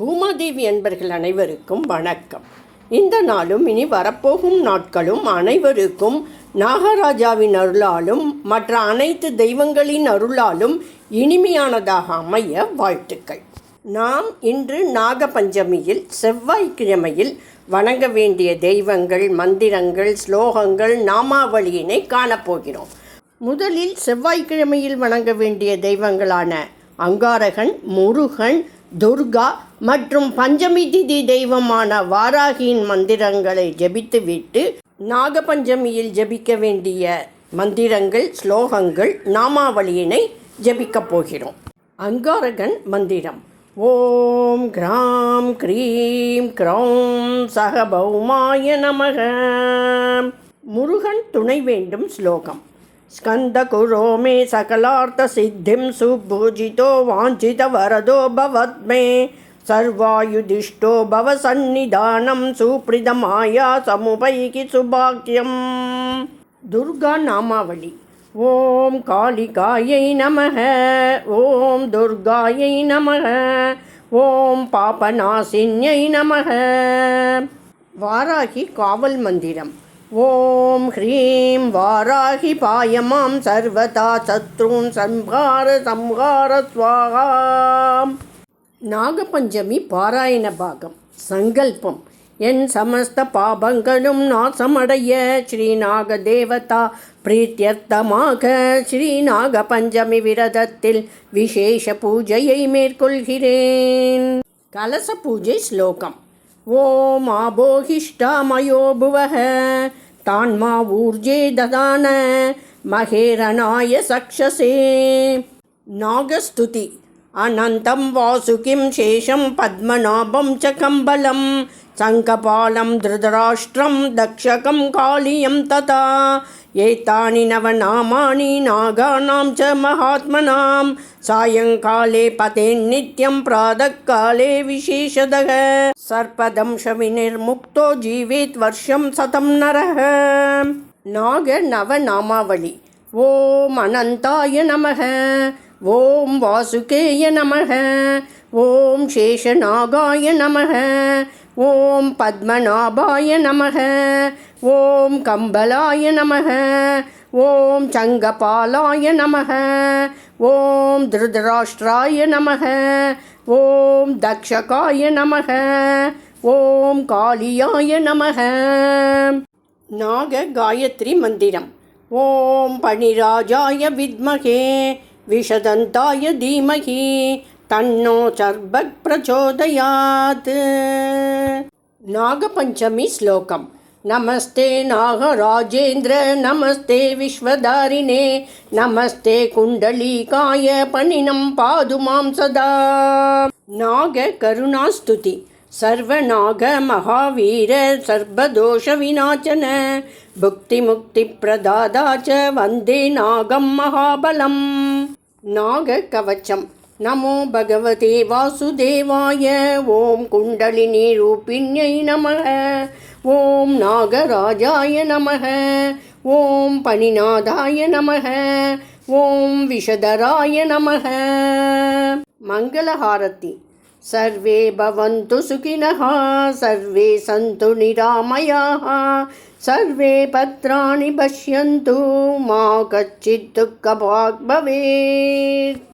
பூமாதேவி அன்பர்கள் அனைவருக்கும் வணக்கம். இந்த நாளும் இனி வரப்போகும் நாட்களும் அனைவருக்கும் நாகராஜாவின் அருளாலும் மற்ற அனைத்து தெய்வங்களின் அருளாலும் இனிமையானதாக அமைய வாழ்த்துக்கள். நாம் இன்று நாகபஞ்சமியில் செவ்வாய்க்கிழமையில் வணங்க வேண்டிய தெய்வங்கள் மந்திரங்கள் ஸ்லோகங்கள் நாமாவளியினை காணப்போகிறோம். முதலில் செவ்வாய்க்கிழமையில் வணங்க வேண்டிய தெய்வங்களான அங்காரகன் முருகன் துர்கா மற்றும் பஞ்சமி திதி தெய்வமான வாராகியின் மந்திரங்களை ஜெபித்துவிட்டு நாகபஞ்சமியில் ஜபிக்க வேண்டிய மந்திரங்கள் ஸ்லோகங்கள் நாமாவளியினை ஜெபிக்கப் போகிறோம். அங்காரகன் மந்திரம். ஓம் கிராம் க்ரீம் க்ரௌம் சகபௌமாய நமக. முருகன் துணை வேண்டும் ஸ்லோகம். स्कन्दकुरो मे सकलार्थसिद्धिं सुभुजितो वाञ्छितवरदो भवद्मे सर्वायुधिष्ठो भव सन्निधानं सुप्रिदमाया समुपैकि सुभाग्यम्। दुर्गा नामावली। ॐ कालिकायै नमः। ॐ दुर्गायै नमः। ॐ पापनाशिन्यै नमः। वाराहि कावल् मन्दिरम्। ஓம் ஹ்ரீம் வாராகி பாயமாம் சர்வதா சத்ருன் சம்ஹார சம்ஹார ஸ்வாகாம் நாகபஞ்சமி பாராயண பாகம். சங்கல்பம். என் சமஸ்த பாபங்களும் நாசமடைய. ஸ்ரீநாகதேவதா பிரீத்தியர்த்தமாக. ஸ்ரீநாக பஞ்சமி விரதத்தில் விசேஷ பூஜையை மேற்கொள்கிறேன். கலச பூஜை ஸ்லோகம். ो मा भुवः। तान्मा ऊर्जे ददान। महेरनाय सक्षसे नागस्तुति। अनन्तं वासुकिं शेषं पद्मनाभं च कम्बलं। शङ्कपालं धृतराष्ट्रं दक्षकं कालियं तथा। एतानि नवनामानि नागानां च महात्मनां सायङ्काले पतेन्नित्यं प्रातःकाले विशेषतः सर्पदंशविनिर्मुक्तो जीवेत् वर्षं शतं नरः नागनवनामावळि ॐ अनन्ताय नमः ॐ वासुकेय नमः ॐ शेषनागाय नमः ॐ पद्मनाभाय ஓம் கம்பலாய நமக ஓம் சங்கபாலாய நமக ஓம் திருதராஷ்டிராய நமக ஓம் தக்ஷகாய நமக ஓம் காளியாய நமக. நாக காயத்ரி மந்திரம். ஓம் பணிராஜாய வித்மகே விஷதந்தாய தீமகி தன்னோ சர்பக் பிரச்சோதயாத். நாகபஞ்சமி ஸ்லோகம். नमस्ते नागराजेन्द्र नमस्ते विश्वधारिणे नमस्ते कुण्डलीकाय पणिनं पादु मां सदा नागकरुणास्तुति सर्वनागमहावीर सर्वदोषविनाशन भुक्तिमुक्तिप्रदादा च वन्दे नागं महाबलम् नागकवचम् नमो भगवते वासुदेवाय ॐ कुण्डलिनीरूपिण्यै नमः ॐ नागराजाय नमः ॐ पणिनादाय नमः ॐ विषधराय नमः मङ्गलहारति सर्वे भवन्तु सुखिनः सर्वे सन्तु निरामयाः सर्वे पत्राणि पश्यन्तु मा कच्चित् दुःखभाग् भवेत्